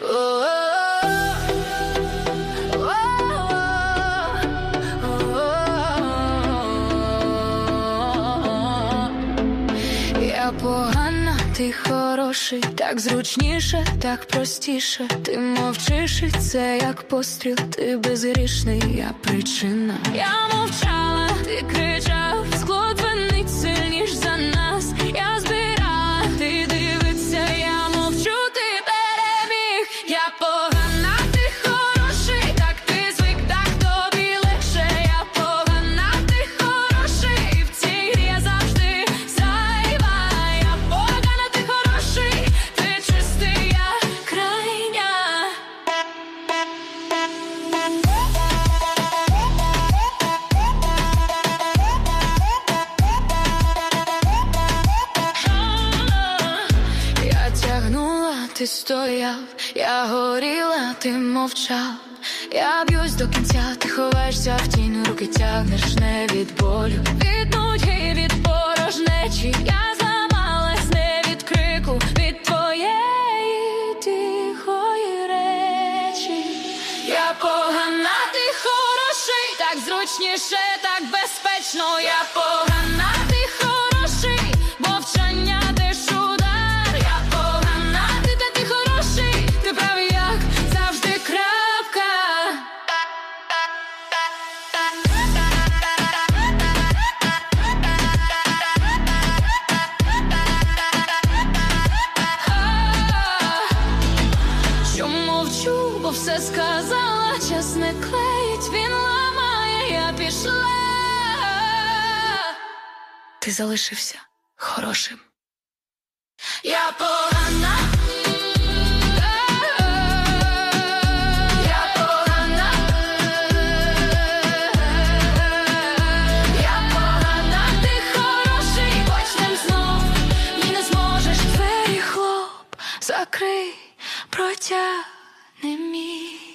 Я погана, ти хороший, так зручніше, так простіше. Ти мовчиш, і це як постріл, ти безгрішний, я причина. Я мовчала, ти стояв, я горіла, ти мовчав. Я б'юсь до кінця, ти ховаєшся в тінь, руки тягнеш не від болю. Від нудьги, від порожнечі, я зламалась не від крику, від твоєї тихої речі. Я погана, ти хороший, так зручніше, так безпечно. Я все сказала, час не клеїть, він ламає, я пішла. Ти залишився хорошим. Я погана. Закрий, протягни let me